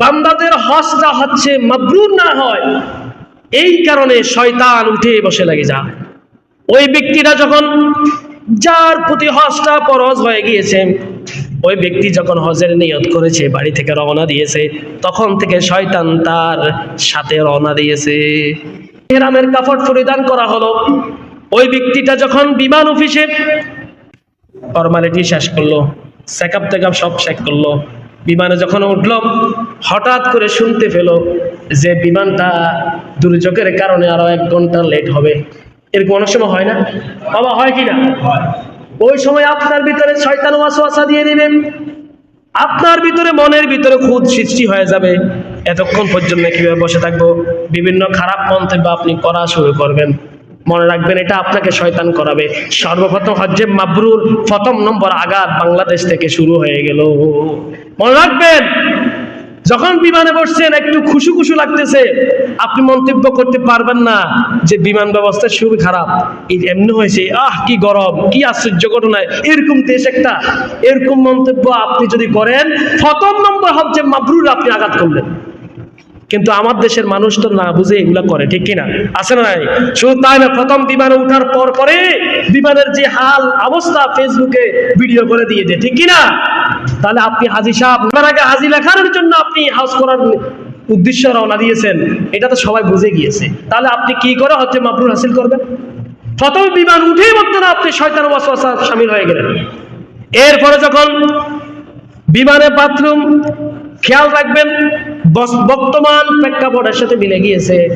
বান্দাদের হজটা হচ্ছে মাবরুর না হয়। এই কারণে শয়তান উঠে বসে লাগে যায়। ওই ব্যক্তিটা যখন যার প্রতি হজটা পরজ হয়ে গিয়েছে, ওই ব্যক্তি যখন হজের নিয়ত করেছে, বাড়ি থেকে রওনা দিয়েছে, তখন থেকে শয়তান তার সাথে রওনা দিয়েছে। এরামের কাপড় পরিধান করা হলো। ওই ব্যক্তিটা যখন বিমান অফিসে ফর্মালিটি শেষ করল চেক আপ টেকআপ সব শেষ করল বিমানে যখন উঠল, হঠাৎ করে শুনতে পেল যে বিমানটা দুর্যোগের কারণে আরও এক ঘণ্টা লেট হবে। এরকম অনেক সময় হয় না? বাবা, হয় কি না? ওই সময় আপনার ভিতরে শয়তান ওয়াসওয়াসা দিয়ে দিবেন। আপনার ভিতরে মনের ভিতরে খুদ সৃষ্টি হয়ে যাবে। এতক্ষণ পর্যন্ত কীভাবে বসে থাকব? বিভিন্ন খারাপ মন্তব্য আপনি করা শুরু করবেন। মনে রাখবেন, এটা আপনাকে শয়তান করাবে। সর্বপ্রথম হজ্জে মাবরুর প্রথম নম্বর আঘাত বাংলাদেশ থেকে শুরু হয়ে গেল। মনে রাখবেন, যখন বিমানে বসছেন, একটু খুশু খুশু লাগতেছে। আপনি মন্তব্য করতে পারবেন না যে বিমান ব্যবস্থা শুরু খারাপ। এই এমনি হয়েছে, আহ, কি গরম, কি আশ্চর্য ঘটনায়। এরকম দেশ একটা, এরকম মন্তব্য আপনি যদি করেন, প্রথম নম্বর হচ্ছে মাবরুর আপনি আঘাত করলেন। কিন্তু আমার দেশের মানুষ তো না বুঝে এগুলা করে, ঠিক কিনা? আছে না নাই? শুধু তাই না, প্রথম বিমানে উঠার পর পরে বিমানের যে হাল অবস্থা ফেসবুকে ভিডিও করে দিয়ে দেয়, ঠিক কিনা? তাহলে আপনি হাজি সাহেব আগে হাজি লেখানোর জন্য আপনি হাউস করার উদ্দেশ্য রওনা দিয়েছেন, এটা তো সবাই বুঝে গিয়েছে। তাহলে আপনি কি করে হচ্ছে মাবরুর হাসিল করবেন? প্রথম বিমান উঠেই বলতো না আপনি শয়তান ওয়াসওয়াসা শামিল হয়ে গেলেন। এরপরে যখন বিমানে বাথরুম, খেয়াল রাখবেন বর্তমান প্রেক্ষাপটের সাথে মিলে গিয়েছে।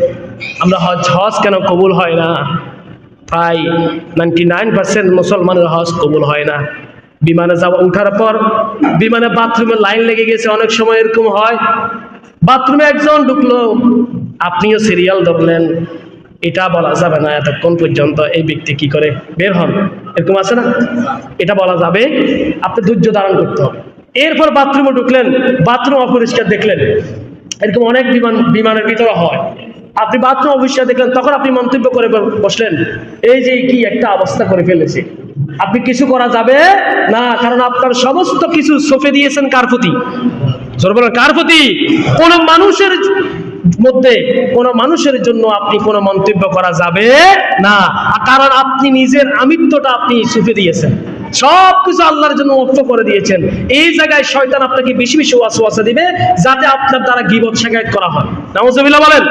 আমরা হজ হজ কেন কবুল হয় না? প্রায় নাইনটি নাইন পার্সেন্ট মুসলমানের হজ কবুল হয় না। বিমানে যাওয়া উঠার পর বিমানে বাথরুমে লাইন লেগে গেছে, অনেক সময় এরকম হয়। বাথরুমে একজন ঢুকলো, আপনিও সিরিয়াল ধরলেন। এটা বলা যাবে না এতক্ষণ পর্যন্ত, এই ব্যক্তি কি করে? বের হন। এরকম আছে না? এটা বলা যাবে, আপনি ধৈর্য ধারণ করতে হবে। এরপর বাথরুমে ঢুকলেন, বাথরুম অপরিষ্কার দেখলেন। এরকম অনেক বিমান, বিমানের ভিতরে হয়। আপনি বাথরুম অপরিষ্কার দেখলেন, তখন আপনি মন্তব্য করে বসলেন। এই যে কি একটা অবস্থা করে ফেলেছে। আপনি কিছু করা যাবে? না, কারণ আপনার সমস্ত কিছু সফে দিয়েছেন কার প্রতি কার প্রতি কোন মানুষের মধ্যে, কোন মানুষের জন্য আপনি কোনো মন্তব্য করা যাবে না। কারণ আপনি নিজের আমিত্বটা আপনি সুফে দিয়েছেন। সব কিছু আল্লাহর জন্য মুক্ত করে দিয়েছেন। এই জায়গায় শয়তান আপনাকে বেশি বেশি ওয়াসওয়াসা দিবে, যাতে আপনার দ্বারা গিবত শেখায়ত করা হয়। নাউজুবিল্লাহ বলেন।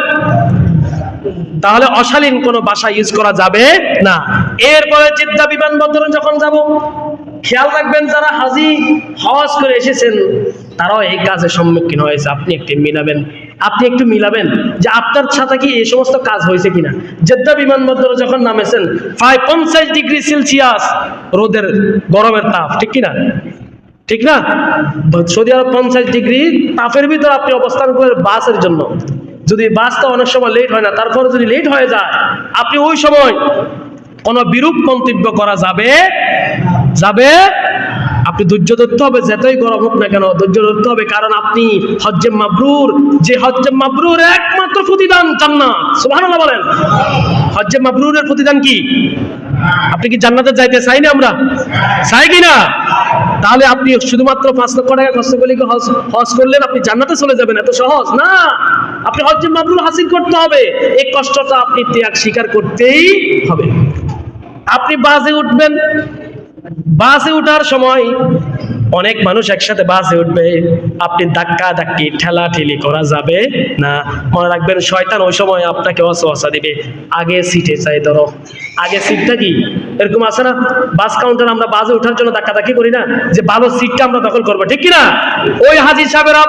তাহলে অশালীন কোনো ভাষা ইউজ করা যাবে না। এরপরে জিদ্দা বিমানবন্দরে যখন যাব, খেয়াল রাখবেন যারা হাজি হজ করে এসেছেন, তারাও এই কাজের সম্মুখীন হয়েছে। আপনি একটি মিলাবেন। আপনি একটু মিলাবেন যে আপনার ছাতা কি এই সমস্ত কাজ হয়েছে কিনা? জেদ্দা বিমানবন্দরে যখন নামেছেন, প্রায় পঞ্চাশ ডিগ্রি সেলসিয়াস রোদের, গরমের তাপ, ঠিক কিনা? ঠিক না? সৌদি আরব পঞ্চাশ ডিগ্রি তাপের ভিতর আপনি অবস্থান করেন বাসের জন্য। যদি বাসটা অনেক সময় লেট হয় না, তারপরে যদি লেট হয়ে যায়, আপনি ওই সময় কোনো বিরূপ মন্তব্য করা যাবে? যাবে? আপনি ধৈর্য ধরতে হবে, যতই গরম হোক না কেন, ধৈর্য ধরতে হবে। কারণ আপনি হজ্জে মাবরুর, যে হজ্জে মাবরুর একমাত্র প্রতিদান জান্নাত। সুবহানাল্লাহ বলেন। হজ্জে মাবরুরের প্রতিদান কি? আপনি কি জান্নাতে যাইতে চাই না আমরা? চাই কি না? তাহলে আপনি শুধুমাত্র পাঁচ লক্ষ টাকা খরচ করলে হজ করলেন? আপনি জান্নাতে চলে যাবেন, এত সহজ? না। আপনি হজ্জে মাবরুর হাসিল করতে হবে। এই কষ্টটা আপনি ত্যাগ স্বীকার করতেই হবে। আপনি বাসে উঠবেন বাসে ওঠার সময় অনেক মানুষ একসাথে বাসে উঠবে, আপনি ধাক্কা ধাক্কি ঠেলা ঠেলি করা যাবে না। মনে রাখবেন, শয়তান ওই সময় আপনাকে অসহসা দিবে। আগে সিটে চাই, ধরো। আগে সিটটা কি? এরকম আছে না? বাস কাউন্টার আমরা বাসে ওঠার জন্য ধাক্কা ধাক্কি করি না? যে ভালো সিটটা আমরা দখল করব, ঠিক কি না ওই হাজি সাহেবেরা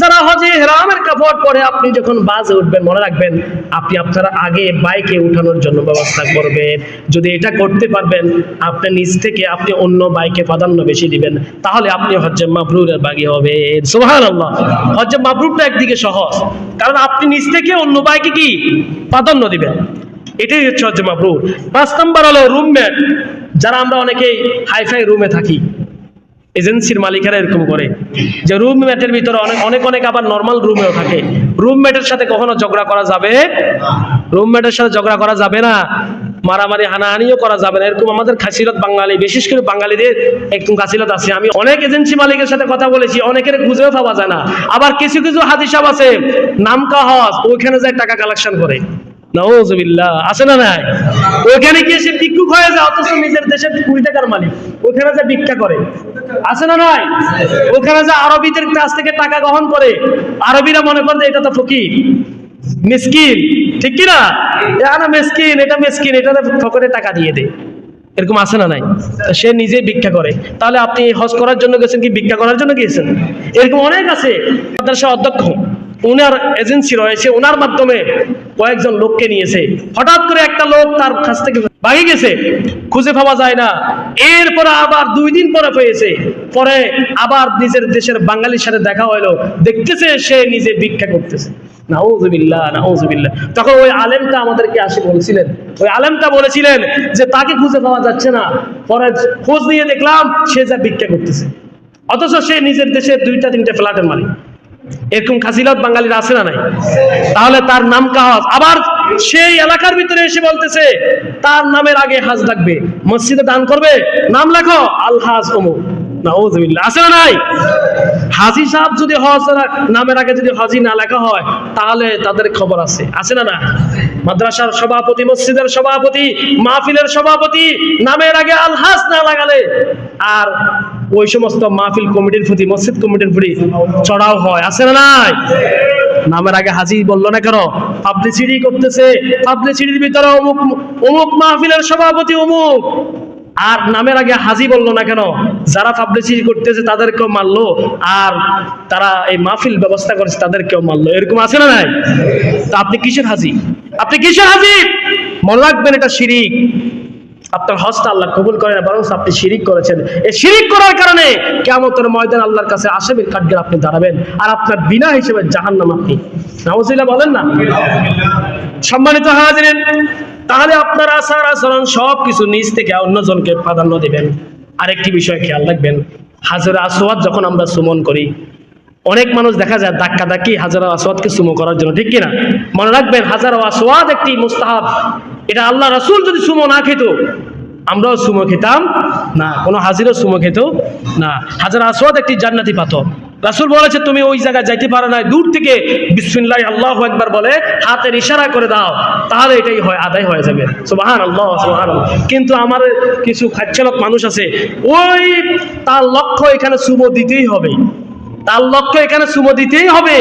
যারা হজে হেরামের কাপড় পরে আপনি যখন বাসে উঠবেন, মনে রাখবেন, আপনি আপনারা আগে বাইকে উঠানোর জন্য ব্যবস্থা করবেন। যদি এটা করতে পারবেন, আপনি নিজ থেকে আপনি অন্য বাইকে প্রাধান্য বেশি দিবেন। তাহলে আপনি হজ্জে মাবরুরের বাগি হবেন। সুবহান আল্লাহ হজ্জে মাবরুরটা একদিকে সহজ। কারণ আপনি নিজ থেকে অন্য বাইকে কি? প্রাধান্য দিবেন। এটাই হচ্ছে হজ্জে মাবরুর। পাঁচ নাম্বার হলো রুমমেট। যারা আমরা অনেকেই হাইফাই রুমে থাকি। এজেন্সির মালিকেরা এরকম করে। যে রুমমেটের ভিতরে অনেক অনেক অনেক আবার নর্মাল রুমেও থাকে। রুমমেটের সাথে কখনো ঝগড়া করা যাবে? রুমমেটের সাথে ঝগড়া করা যাবে না। মারামারি, হানাহানিও করা যাবে না। এরকম আমাদের খাসিলত বাঙালি, বিশেষ করে বাঙালিদের একটু খাসিলত আছে। আমি অনেক এজেন্সি মালিকের সাথে কথা বলেছি, অনেকের খুঁজেও পাওয়া যায় না। আবার কিছু কিছু হাদিসাব আছে, নামকা হজ, ওইখানে যায় টাকা কালেকশন করে। আছে না নাই? গিয়ে সে ভিক্ষুক হয়ে যায়, অথচ নিজের দেশের কুড়ি টাকার মালিক। ওখানে যা ভিক্ষা করে। আছে না নাই? ওখানে যা আরবিদের কাছ থেকে টাকা গ্রহণ করে। আরবিরা মনে করে এটা তো ফকির। মিসকিন, ঠিক কি না মিসকিন, এটা মিসকিন, এটা ফকরে টাকা দিয়ে দে। এরকম আছে না নাই? সে নিজে ভিক্ষা করে। তাহলে আপনি হজ করার জন্য গেছেন কি, ভিক্ষা করার জন্য গিয়েছেন? এরকম অনেক আছে। মাদ্রাসা অধ্যক্ষ, উনার এজেন্সি রয়েছে ওনার মাধ্যমে কয়েকজন লোককে নিয়েছে। হঠাৎ করে একটা লোক তার কাছ থেকে ভাগে গেছে। খুঁজে পাওয়া যায় না। এরপরে আবার দুই দিন পরে পেয়েছে পরে আবার নিজের দেশের বাঙালির সাথে দেখা হলো দেখতেছে সে নিজে ভিক্ষা করতেছে। নাউজুবিল্লাহ নাউজুবিল্লাহ। তখন ওই আলেমটা আমাদেরকে আসে বলছিলেন, ওই আলেমটা বলেছিলেন যে, তাকে খুঁজে পাওয়া যাচ্ছে না। পরে খোঁজ নিয়ে দেখলাম, সে যা ভিক্ষা করতেছে। অথচ সে নিজের দেশে দুইটা, তিনটা ফ্ল্যাটের মালিক। এরকম খাসিলত বাঙালির আছে না নাই? তাহলে তার নাম কাহাজ আবার সেই এলাকার ভিতরে এসে বলতেছে, তার নামের আগে হাজ লাগবে মসজিদে দান করবে? নাম লেখো আল হাজ অমুক নাউজুবিল্লাহ আছে নাই? হাজি সাহেব যদি হজ নামের আগে যদি হাজি না লেখা হয়, তাহলে তাদের খবর আছে। আছে না না মাদ্রাসার সভাপতি, মসজিদের সভাপতি, মাহফিলের সভাপতি, নামের আগে আলহাস না লাগালে, আর ওই সমস্ত মাহফিল কমিটির প্রতি, মসজিদ কমিটির প্রতি চড়াও হয়। আছে না নাই? নামের আগে হাজি বলল না কেন? পাবলিসিটি করতেছে। পাবলিসিটির ভিতরে অমুক অমুক মাহফিলের সভাপতি অমুক। আর নামের আগে হাজি বলল না কেন? যারা পাবলিসিটি করতেছে তাদেরকেও মারলো আর তারা এই মাহফিল ব্যবস্থা করেছে তাদেরকেও মারলো। এরকম আছে না নাই? তা আপনি কিসের হাজি? আপনি কিসের হাজি? মনে রাখবেন এটা শিরিক। আপনার হজটা আল্লাহ কবুল করে না, বরং আপনি শিরিক করেছেন। এই শিরিক করার কারণে কেমতের ময়দান আল্লাহর কাছে আসামির কাঠগের আপনি দাঁড়াবেন আর আপনার বিনা হিসেবে জাহান্নাম আপনি। নামসিল্লাহ বলেন না? সম্মানিত হাজিরেন তাহলে আপনার আচার আচরণ সব কিছু নিজ থেকে অন্যজনকে প্রাধান্য দেবেন। আরেকটি বিষয় খেয়াল রাখবেন, হাজার আসোয়াদ যখন আমরা সুমন করি, অনেক মানুষ দেখা যায় ধাক্কা ধাক্কি হাজার আসওয়াদকে সুমো করার জন্য, ঠিক কিনা? মনে রাখবেন হাজার আসোয়াদ একটি মুস্তাহাব। এটা আল্লাহ রাসূল যদি সুমো না খেত, আমরাও সুমো খেতাম না, কোনো হাজিরও সুমো খেত না। হাজার আসওয়াদ একটি জান্নাতি পাথর। রাসূল বলেছে, তুমি ওই জায়গায় যাইতে পারো না দূর থেকে বিসমিল্লাহ আল্লাহ একবার বলে, হাতের ইশারা করে দাও। তাহলে এটাই হয়, আদায় হয়ে যাবে। সুবাহান আল্লাহ সুবাহান কিন্তু আমার কিছু খাচ্ছালক মানুষ আছে, ওই তার লক্ষ্য এখানে শুভ দিতেই হবে। তার লক্ষ্য এখানে সুমো দিতেই হবে।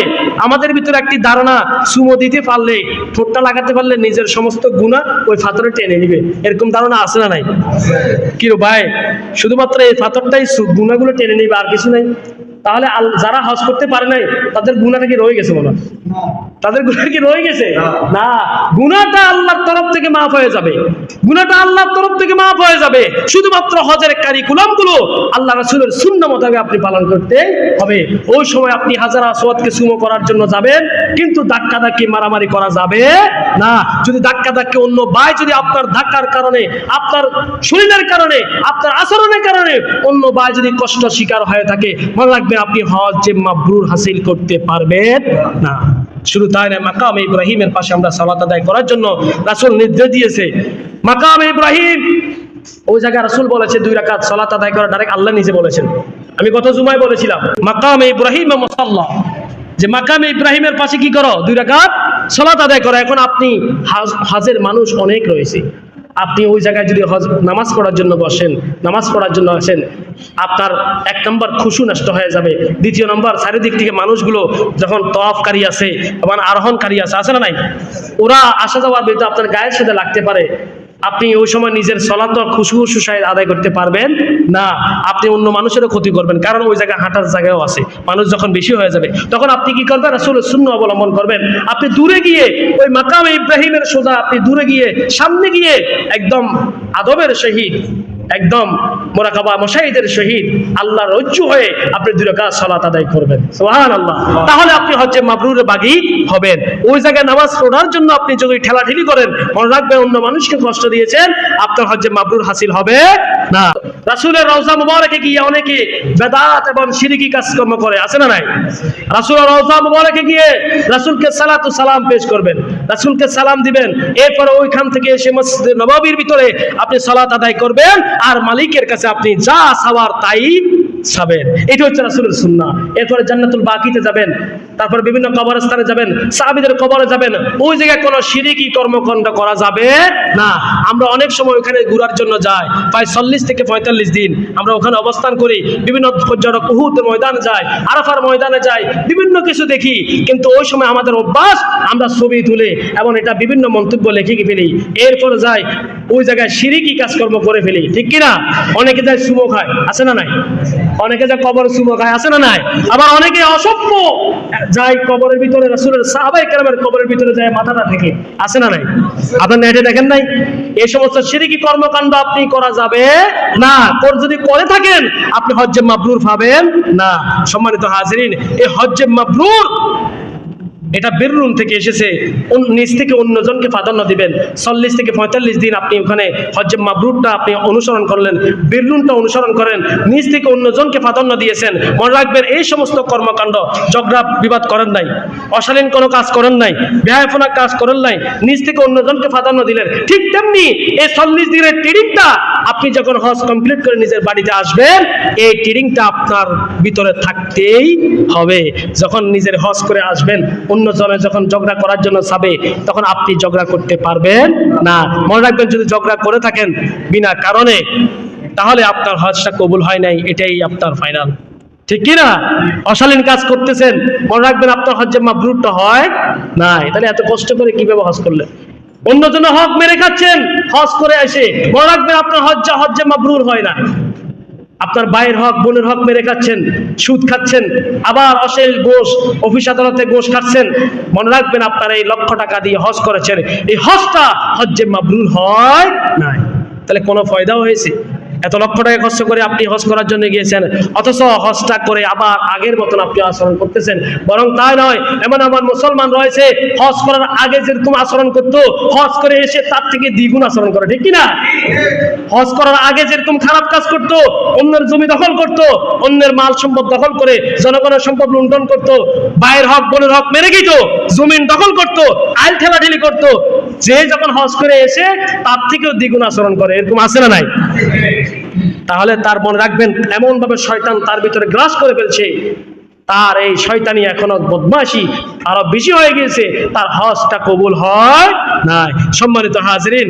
আমাদের ভিতরে একটি ধারণা সুমো দিতে পারলে, ঠোঁটটা লাগাতে পারলে নিজের সমস্ত গুণা ওই ফাতরে টেনে নিবে। এরকম ধারণা আছে না নাই? কি ভাই? শুধুমাত্র এই ফাতরটাই গুণাগুলো টেনে নিবে, আর কিছু নাই। তাহলে যারা হজ করতে পারে নাই তাদের গুণা নাকি রয়ে গেছে হয়? তাদের গুণা কি রয়ে গেছে? না। গুণাটা আল্লাহর তরফ থেকে মাফ হয়ে যাবে। গুণাটা আল্লাহর তরফ থেকে মাফ হয়ে যাবে। শুধুমাত্র হজের কারিকুলামগুলো আল্লাহ রাসূলের শূন্য মোতাবেক আপনি পালন করতে হবে। ওই সময় আপনি হাজার আসওয়াদকে সুমো করার জন্য যাবেন কিন্তু ধাক্কা ধাক্কি মারামারি করা যাবে না। যদি ধাক্কা ধাক্কি অন্য ভাই যদি আপনার ধাক্কার কারণে আপনার শরীরের কারণে আপনার আচরণের কারণে অন্য ভাই যদি কষ্ট শিকার হয়ে থাকে মনে রাখবেন আপনি হজ যে মাবরুর হাসিল করতে পারবেন না। শুধু তাই না মাকাম ইব্রাহিমের পাশে আমরা সালাত আদায় করার জন্য রাসুল নির্দেশ দিয়েছে। মাকাম ইব্রাহিম, ওই জায়গায় রাসুল বলেছে, দুই রাকাত সালাত আদায় করা ডাইরেক্ট আল্লাহ নিজে বলেছেন। আমি গত জুমায় বলেছিলাম, মাকাম ইব্রাহিম মুসাল্লা। যে মাকামে ইব্রাহিমের পাশে কি করো? দুই রাকাত সালাত আদায় করো। এখন আপনি হাজের মানুষ অনেক রয়েছে। আপনি ওই জায়গায় যদি হজ, নামাজ পড়ার জন্য বসেন, নামাজ পড়ার জন্য আসেন, আপনার এক নম্বর খুশু নষ্ট হয়ে যাবে। দ্বিতীয় নম্বর, চারিদিক থেকে মানুষগুলো যখন তফকারী আছে, এবং আরোহণকারী আছে আছে না নাই? ওরা আসা যাওয়ার ভিতরে আপনার গায়ের সাথে লাগতে পারে। আপনি ওই সময় নিজের সলাত খুশু খুশু সাহেব আদায় করতে পারবেন? না, আপনি অন্য মানুষেরও ক্ষতি করবেন, কারণ ওই জায়গায় হাঁটার জায়গাও আছে। মানুষ যখন বেশি হয়ে যাবে, তখন আপনি কি করবেন? আসলে শূন্য অবলম্বন করবেন। আপনি দূরে গিয়ে ওই মাকাম ইব্রাহিমের সোজা আপনি দূরে গিয়ে, সামনে গিয়ে একদম আদবের সহিত একদম মোরাকাবা মশাহিদের শহীদ আল্লাহ রজ্জু হয়ে আপনি দুই রাকাত সালাত আদায় করবেন। সুবহান আল্লাহ তাহলে আপনি হচ্ছে মাবরুরে বাগি হবেন। ওই জায়গায় নামাজ পড়ার জন্য আপনি যদি ঠেলাঠেলি করেন, মনে রাখবেন অন্য মানুষকে কষ্ট দিয়েছেন, আপনার হচ্ছে মাবরুর হাসিল হবে না। রাসূলের রওজা মুবারকে গিয়ে অনেকে বেদাত এবং শিরকি কাজকর্ম করে, আছে না নাই? রাসূলের রওজা মুবারকে গিয়ে রাসূলকে সালাতু সালাম পেশ করবেন। রাসূলকে সালাম দিবেন। এরপরে ওইখান থেকে এসে মসজিদে নবাবির ভিতরে আপনি সালাত আদায় করবেন। আর মালিকের কাছে আপনি যা চাওয়ার তাই চাবেন এটা হচ্ছে রাসূলের সুন্নাহ। এরপরে জান্নাতুল বাকিতে যাবেন, তারপর বিভিন্ন কবরস্থানে যাবেন, সাহাবীদের কবরে যাবেন। ওই জায়গায় কোনো শিরিকি কর্মকাণ্ড করা যাবে না। আমরা অনেক সময় ওখানে ঘোরার জন্য যাই, প্রায় চল্লিশ থেকে পঁয়তাল্লিশ দিন আমরা ওখানে অবস্থান করি। বিভিন্ন পর্যটক উহুদ ময়দানে যাই, আরাফার ময়দানে যাই, বিভিন্ন কিছু দেখি। কিন্তু ওই সময় আমাদের অভ্যাস, আমরা ছবি তুলে এবং এটা বিভিন্ন মন্তব্য লিখে ফেলি। এরপর যাই, ওই জায়গায় সিরিকি কাজকর্ম করে ফেলি। ঠিক কিনা? অনেকে যায় সুমো খায় আছে না নাই? অনেকে যা কবর শুভ খায়, আছে না নাই? আবার অনেকে অসভ্য যায় কবরের ভিতরে, রাসুলের সাহাবাই কেরামের কবরের ভিতরে যায়, মাথাটা থেকে আছে না নাই? আপনার নেটে দেখেন নাই? এই সমস্ত সিরিকি কর্মকাণ্ড আপনি করা যাবে না। কর যদি করে থাকেন, আপনি হজ্জে মাবরুর পাবেন না। সম্মানিত হাজরিন, এই হজ্জে মাবরুর এটা বেরুন থেকে এসেছে নিজ থেকে অন্যজনকে প্রাধান্য দিবেন। চল্লিশ থেকে পঁয়তাল্লিশ দিন আপনি ওখানে হজ্জে মাবরুরটা আপনি অনুসরণ করলেন বেরুনটা অনুসরণ করেন নিজ থেকে অন্যজনকে প্রাধান্য দিয়েছেন। মনে রাখবেন, এই সমস্ত কর্মকাণ্ড ঝগড়া বিবাদ করেন নাই, অশালীন কোনো কাজ করেন নাই ব্যয়ফোনা কাজ করেন নাই নিজ থেকে অন্যজনকে প্রাধান্য দিলেন। ঠিক তেমনি এই চল্লিশ দিনের ট্রেনিংটা আপনি যখন হজ কমপ্লিট করে নিজের বাড়িতে আসবেন, এই ট্রেনিংটা আপনার ভিতরে থাকতেই হবে। যখন নিজের হজ করে আসবেন, অন্যজনে যখন ঝগড়া করার জন্য চাবে তখন আপনি ঝগড়া করতে পারবেন না। মনে রাখবেন, যদি ঝগড়া করে থাকেন বিনা কারণে, তাহলে আপনার হজটা কবুল হয় নাই, এটাই আপনার ফাইনাল ঠিক কি না অশালীন কাজ করতেছেন, মনে রাখবেন আপনার হজ্জে মাবরুরটা হয় নাই। তাহলে এত কষ্ট করে কীভাবে হজ করলেন? অন্যজন হক মেরে খাচ্ছেন, হজ করে আসে মনে রাখবেন আপনার হজ্জা হজ্জে মাবরুর হয় না। আপনার ভাইয়ের হক, বোনের হক মেরে খাচ্ছেন, সুদ খাচ্ছেন, আবার অশেষ গোষ অফিস আদালতে গোষ খাচ্ছেন। মনে রাখবেন আপনার এই লক্ষ টাকা দিয়ে হজ করেছেন। এই হজটা হজ্জে মাবরুর হয় নাই। তাহলে কোনো ফয়দাও হয়েছে? এত লক্ষ টাকা খরচ করে আপনি হজ করার জন্য গিয়েছেন, অথচ হজটা করে আবার আগের মতন আপনি আচরণ করতেছেন। বরং তাই নয়, এমন আমার মুসলমান রয়েছে, হজ করার আগে যেরকম আচরণ করতো, হজ করে এসে তার থেকে দ্বিগুণ আচরণ করে, ঠিক কি না হজ করার আগে যেরকম খারাপ কাজ করত, অন্যের জমি দখল করত, অন্যের মাল সম্পদ দখল করে জনগণের সম্পদ লুণ্ঠন করত, ভাইয়ের হক, বোনের হক মেরে গিত জমিন দখল করত, আইল ঠেলাঠেলি করত যে যখন হজ করে এসে, তার থেকেও দ্বিগুণ আচরণ করে। এরকম আছে না নাই? তাহলে তার মনে রাখবেন এমন ভাবে শয়তান তার ভিতরে গ্রাস করে ফেলছে। তার এই শয়তানি এখনও বদমাসি আরও বেশি হয়ে গেছে তার হজটা কবুল হয় নাই। সম্মানিত হাজরিন